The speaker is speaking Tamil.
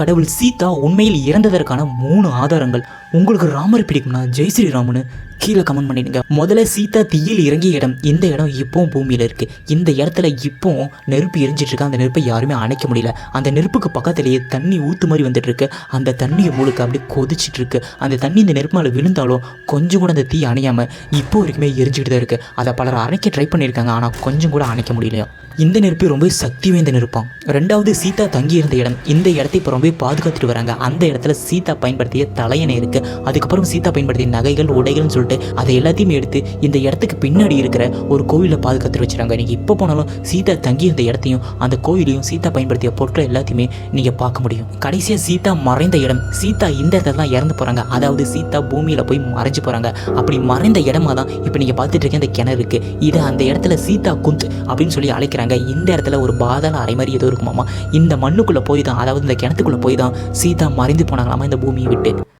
கடவுள் சீதா உண்மையில் இறந்ததற்கான மூணு ஆதாரங்கள். உங்களுக்கு ராமர் பிடிக்கும்னா ஜெய் ஸ்ரீராமனு கீழே கமெண்ட் பண்ணிடுங்க. முதல்ல சீதா தீயில் இறங்கிய இடம் இந்த இடம் இப்போவும் பூமியில் இருக்குது இந்த இடத்துல இப்போவும் நெருப்பு எரிஞ்சிட்டு இருக்கு. அந்த நெருப்பை யாருமே அணைக்க முடியல. அந்த நெருப்புக்கு பக்கத்துலேயே தண்ணி ஊற்று மாதிரி வந்துட்டு இருக்கு. அந்த தண்ணியை முழுக்க அப்படியே கொதிச்சிட்டு இருக்கு. அந்த தண்ணி இந்த நெருப்பு மேலே விழுந்தாலும் கொஞ்சம் கூட அந்த தீ அணையாமல் இப்போ வரைக்குமே எரிஞ்சுக்கிட்டு தான் இருக்குது அதை பலர் அணைக்க ட்ரை பண்ணியிருக்காங்க. ஆனால் கொஞ்சம் கூட அணைக்க முடியலையா? இந்த நெருப்பு ரொம்ப சக்தி வாய்ந்த நெருப்பாம் ரெண்டாவது சீதா தங்கி இருந்த இடம். இந்த இடத்தை இப்போ ரொம்ப பாதுகாத்துட்டு வராங்க. அந்த இடத்துல சீதா பயன்படுத்திய தலையணை இருக்கு. அதுக்கப்புறம் சீதா பயன்படுத்திய நகைகள் உடைகள்னு சொல்லிட்டு அதை எல்லாத்தையும் எடுத்து இந்த இடத்துக்கு பின்னாடி இருக்கிற ஒரு கோவிலில் பாதுகாத்து வச்சுறாங்க நீங்கள் இப்போ போனாலும் சீதா தங்கி இருந்த இடத்தையும் அந்த கோவிலையும் சீதா பயன்படுத்திய பொருட்கள் எல்லாத்தையுமே நீங்கள் பார்க்க முடியும். கடைசியாக சீதா மறைந்த இடம் சீதா இந்த இடத்துல தான் இறந்து போகிறாங்க அதாவது சீதா பூமியில் போய் மறைஞ்சு போகிறாங்க அப்படி மறைந்த இடமா தான் இப்போ நீங்கள் பார்த்துட்டு இருக்க இந்த கிணறு இருக்கு. இது அந்த இடத்துல சீதா குந்த் அப்படின்னு சொல்லி அழைக்கிறாங்க. இந்த இடத்துல ஒரு பாதாள அறை மாதிரி ஏதோ இருக்குமாமா இந்த மண்ணுக்குள்ளே போய் தான் அதாவது இந்த கிணத்துக்குள்ளே போய் தான் சீதா மறைந்து போனாங்களாமா இந்த பூமியை விட்டு?